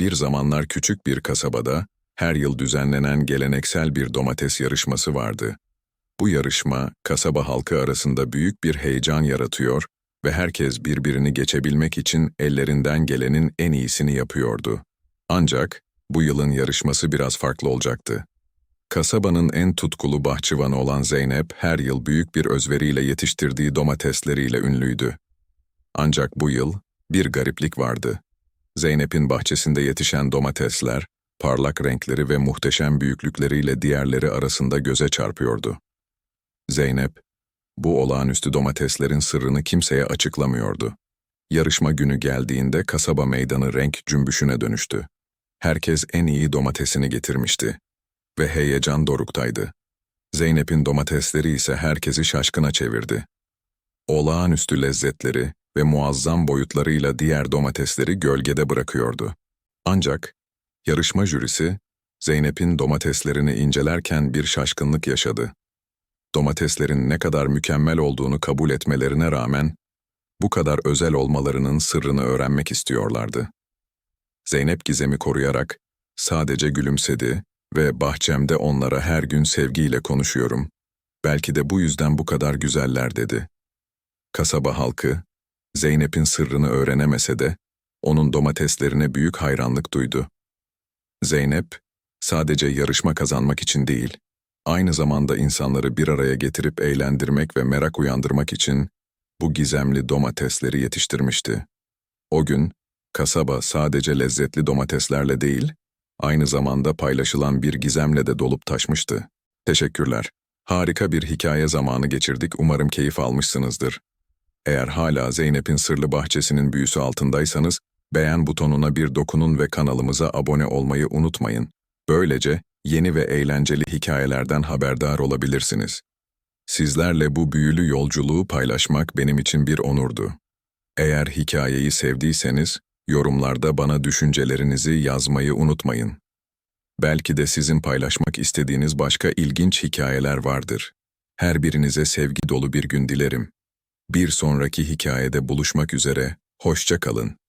Bir zamanlar küçük bir kasabada her yıl düzenlenen geleneksel bir domates yarışması vardı. Bu yarışma kasaba halkı arasında büyük bir heyecan yaratıyor ve herkes birbirini geçebilmek için ellerinden gelenin en iyisini yapıyordu. Ancak bu yılın yarışması biraz farklı olacaktı. Kasabanın en tutkulu bahçıvanı olan Zeynep her yıl büyük bir özveriyle yetiştirdiği domatesleriyle ünlüydü. Ancak bu yıl bir gariplik vardı. Zeynep'in bahçesinde yetişen domatesler, parlak renkleri ve muhteşem büyüklükleriyle diğerleri arasında göze çarpıyordu. Zeynep, bu olağanüstü domateslerin sırrını kimseye açıklamıyordu. Yarışma günü geldiğinde kasaba meydanı renk cümbüşüne dönüştü. Herkes en iyi domatesini getirmişti. Ve heyecan doruktaydı. Zeynep'in domatesleri ise herkesi şaşkına çevirdi. Olağanüstü lezzetleri ve muazzam boyutlarıyla diğer domatesleri gölgede bırakıyordu. Ancak yarışma jürisi Zeynep'in domateslerini incelerken bir şaşkınlık yaşadı. Domateslerin ne kadar mükemmel olduğunu kabul etmelerine rağmen bu kadar özel olmalarının sırrını öğrenmek istiyorlardı. Zeynep gizemi koruyarak sadece gülümsedi ve bahçemde onlara her gün sevgiyle konuşuyorum. Belki de bu yüzden bu kadar güzeller dedi. Kasaba halkı, Zeynep'in sırrını öğrenemese de onun domateslerine büyük hayranlık duydu. Zeynep, sadece yarışma kazanmak için değil, aynı zamanda insanları bir araya getirip eğlendirmek ve merak uyandırmak için bu gizemli domatesleri yetiştirmişti. O gün, kasaba sadece lezzetli domateslerle değil, aynı zamanda paylaşılan bir gizemle de dolup taşmıştı. Teşekkürler. Harika bir hikaye zamanı geçirdik, umarım keyif almışsınızdır. Eğer hala Zeynep'in Sırlı Bahçesi'nin büyüsü altındaysanız, beğen butonuna bir dokunun ve kanalımıza abone olmayı unutmayın. Böylece yeni ve eğlenceli hikayelerden haberdar olabilirsiniz. Sizlerle bu büyülü yolculuğu paylaşmak benim için bir onurdu. Eğer hikayeyi sevdiyseniz, yorumlarda bana düşüncelerinizi yazmayı unutmayın. Belki de sizin paylaşmak istediğiniz başka ilginç hikayeler vardır. Her birinize sevgi dolu bir gün dilerim. Bir sonraki hikayede buluşmak üzere, hoşça kalın.